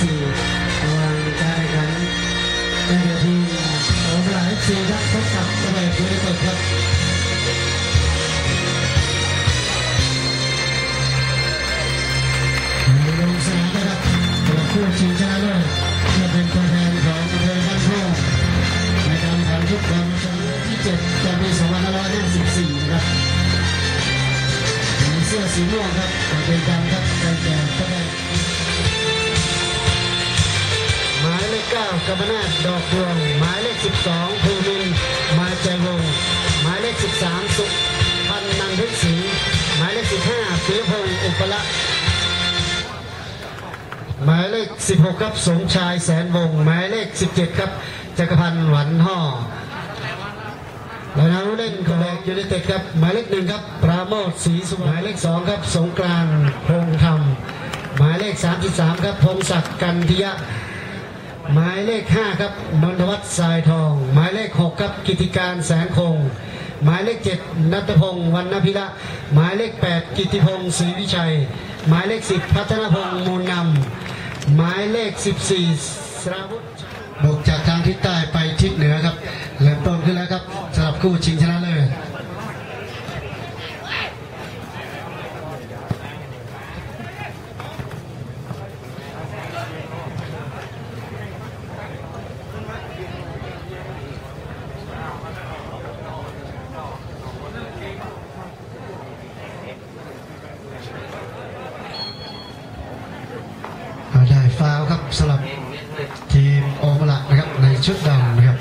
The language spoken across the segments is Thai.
สี่วางได้ครับในเดืนที่หลายสี่รับพบกับสมัยบริสุทธิ์ครับลงสามคู่ชิงชนะจะเป็นตัวแทนของอำเภอบ้านทุ่งในการแข่งขันทุกวันจันทร์ที่7จะมี2554นะครับเสื้อสีม่วงครัเป็นการครับการแข่งขัน 9กัมนาดอกดวง หมายเลข 12 ภูมิน มาใจวง หมายเลข 13 สุพันนันทึกศรีหมายเลข 15ปีพงศ์อุปละหมายเลข 16 ครับ สงชายแสนวง หมายเลข 17 ครับ จักรพันธ์หวันห่อและนักเล่นของแบกยูนิเต็ดครับ หมายเลขหนึ่งครับ ปราโมทสีสุวรรณหมายเลขสองครับ สงกรานพงธรรม หมายเลขสามสิบสามครับ พงศักดิ์กันทิยา หมายเลข 5 ครับนนทวัฒน์สายทอง หมายเลข 6 ครับกิติการแสนคง หมายเลข 7 นัทพงศ์วรรณพิระหมายเลข 8 กิติพงศ์ศรีวิชัย หมายเลข 10 พัฒนพงศ์มูลนำหมายเลข 14สราวุฒิบุกจากทางทิศใต้ไปทิศเหนือครับเริ่มต้นขึ้นแล้วครับสำหรับคู่ชิงชนะเลิศ ได้ ฟาวครับสำหรับทีมโอมละนะครับในชุดดำนะครับ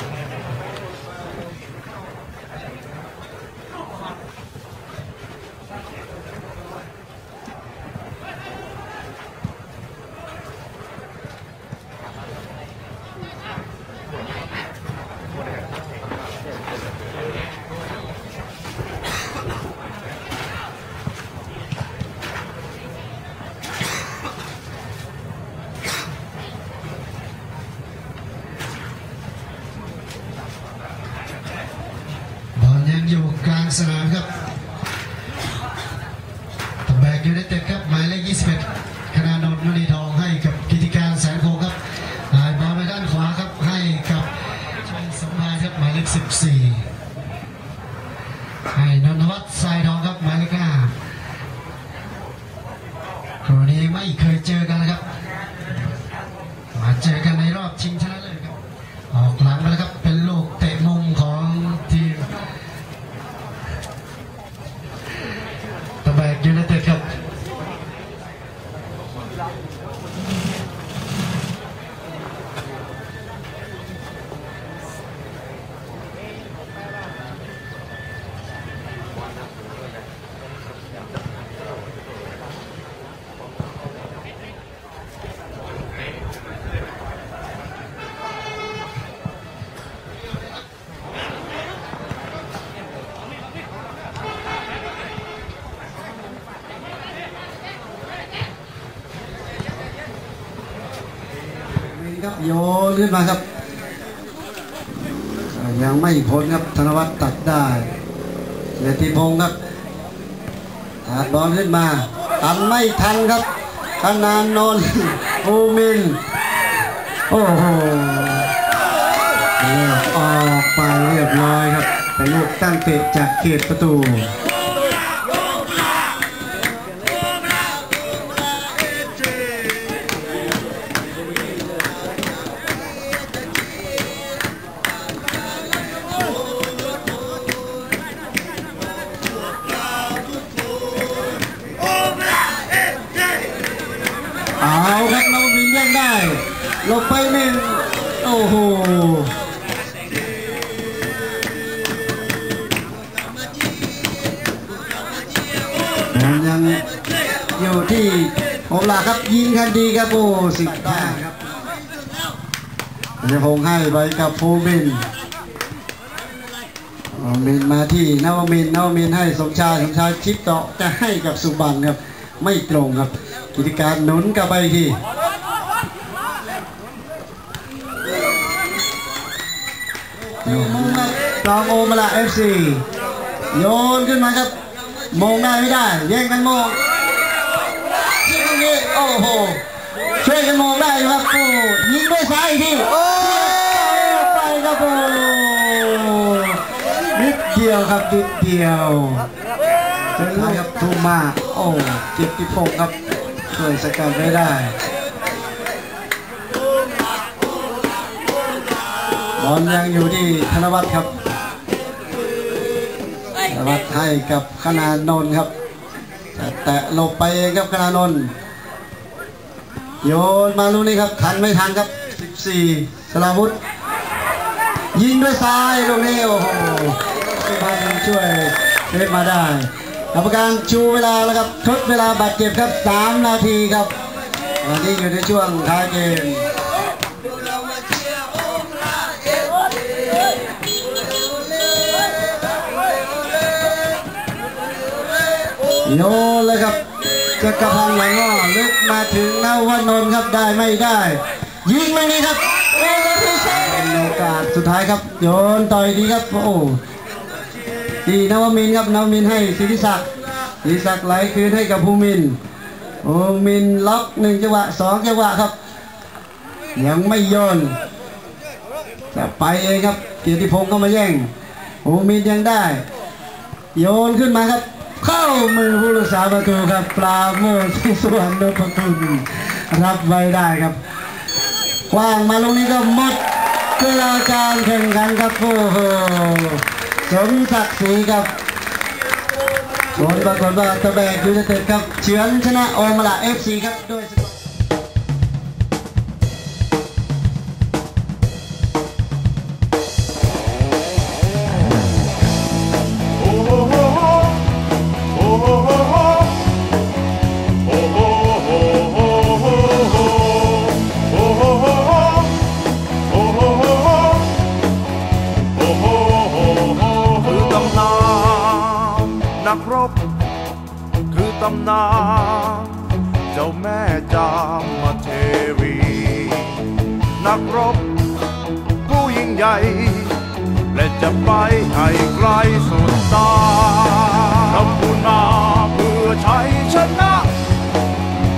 บอลยังอยู่กลางสนามครับ ตแบกยูไนเต็ดครับหมายเลข 21 คณานนท์มณีทองให้กับกิติการแสนโคครับหายบอลไปด้านขวาครับให้กับชัยสมภารครับหมายเลข 14 ให้นนทวัฒน์ทรายทองครับหมายเลข5คราวนี้ไม่เคยเจอกันนะครับ มาเจอกันใน ครับโยนขึ้นมาครับยังไม่พ้นครับธนวัฒน์ตัดได้เนติพงศ์ครับตัดบอลขึ้นมาตันไม่ทันครับธนานนท์ภูมินโอ้โหเลือกออกไปเรียบร้อยครับเป็นลูกตั้งเตะจากเขตประตู เอาครับน้องวินยังได้ลงไปหนึ่งโอ้โหยังอยู่ที่โอลาครับยิงกันดีครับโอ้สิบห้าครับจะพงให้ไปกับภูมินมินมาที่นวมินนวมินให้สมชายสมชายชิปต่อจะให้กับสุบันครับ ไม่ตรงครับ กิจการหนุนกลับไปอีกทีอยู่มุมครับกลองโอมาละเอฟซีโยนขึ้นมาครับมงได้ไม่ได้ แย่งกันมงที่ตรงนี้โอ้โหชได้กันมงได้ครับโอ้ยิงด้วยซ้ายทีโอ้ไปครับโอ้นิดเดียวครับนิดเดียวเป็นลูกครับทุ่มมาโอ้เจ็บที่พงครับ ช่วยสกัดไม่ได้บอลยังอยู่ที่ธนวัฒน์ครับธนวัฒน์ให้กับคณานนท์ครับ แต่แตะลบไปเองครับคณานนท์โยนมาลูกนี้ครับทันไม่ทันครับ 14สลาวุธยิงด้วยซ้ายลูกนี้โอ้โหสุพรรณช่วยเล่นมาได้ กรรมการชูเวลาแล้วครับทดเวลาบาดเจ็บครับ3นาทีครับวันนี้อยู่ในช่วงท้ายเกมโยนเลยครับจักรพันธ์ไหลง้อลึกมาถึงนวนนท์ครับได้ไม่ได้ ยิงไม่นี้ครับเป็นโอกาสสุดท้ายครับ โยนต่อยดีครับโอ้ ดีนวมินครับนวมินให้ศิริศักดิ์ศิริศักดิ์ไหลคืนให้กับภูมินภูมินล็อกหนึ่งจังหวะสองจังหวะครับ ยังไม่โยนจะไปเองครับ เกียรติพงศ์ก็มาแย่งภูมินยังได้ โยนขึ้นมาครับ เข้ามือผู้รักษาประตูครับ ปลาโมดที่สวนนพคุณรับไว้ได้ครับกว้างมาลงนี้ก็หมดเวลาการแข่งขันครับโอ้โห cấm thật sĩ gặp bốn ba bốn ba tờ bè chú sẽ tới cặp chuyến thế nào? Ôm là fc gặp đôi แม่จามเทวี นักรบผู้ยิ่งใหญ่ และจะไปให้ไกลสุดตาทำบุญมาเพื่อชัยชนะ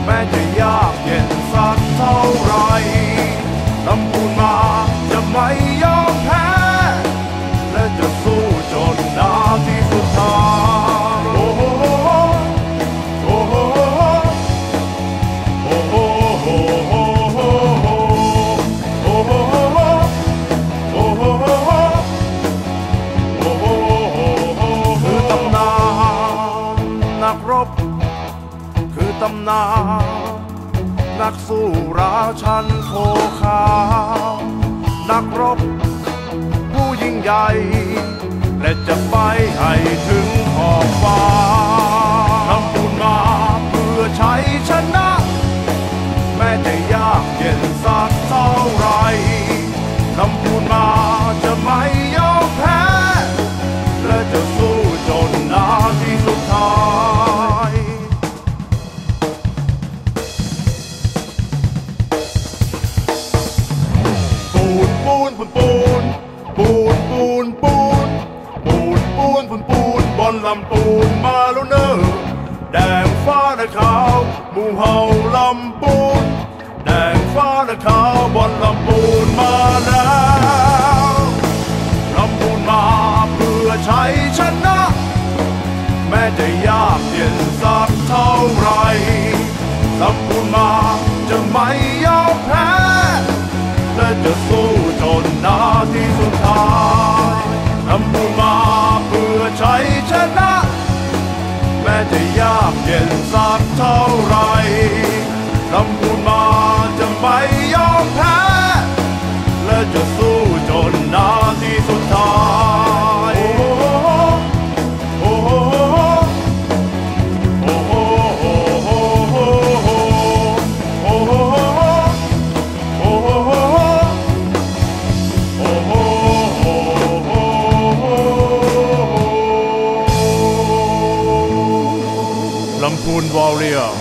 แม้จะยากเย็นสักเท่าไรทำบุญมาจะไม่ยอมแพ้ นักรบ คือตำนานนักสู้ราชันโคขาวนักรบ ผู้ยิ่งใหญ่ และจะไปให้ถึงขอบฟ้าทำบุญมาเพื่อชัยชนะ แม้จะ ปูนปูนปูนปูนบนลำปูนมาแล้วเนอแดงฟ้าและขาวหมู่เฮาลำปูน แดงฟ้าและขาวบนลำปูนมาแล้วลำปูนมาเพื่อชัยชนะ แม้จะยากเย็นสักเท่าไหรลำปูนมาจะไม่ยอมแพ้และจะสู้ากเย็นสักเท่าไหร Lampoon Warrior.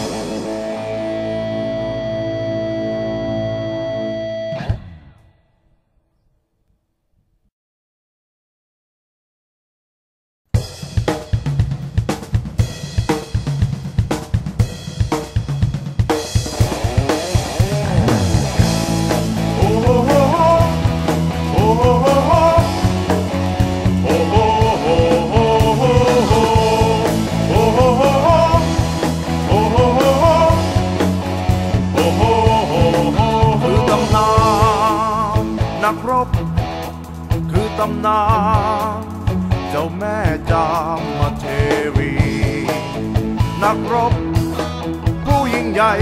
ตำนานเจ้าแม่จามเทวี นักรบผู้ยิ่งใหญ่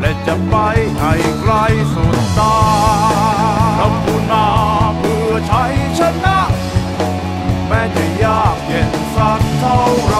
และจะไปให้ไกลสุดตาทำบุญมาเพื่อชัยชนะ แม้จะยากเย็นสักเท่าไหร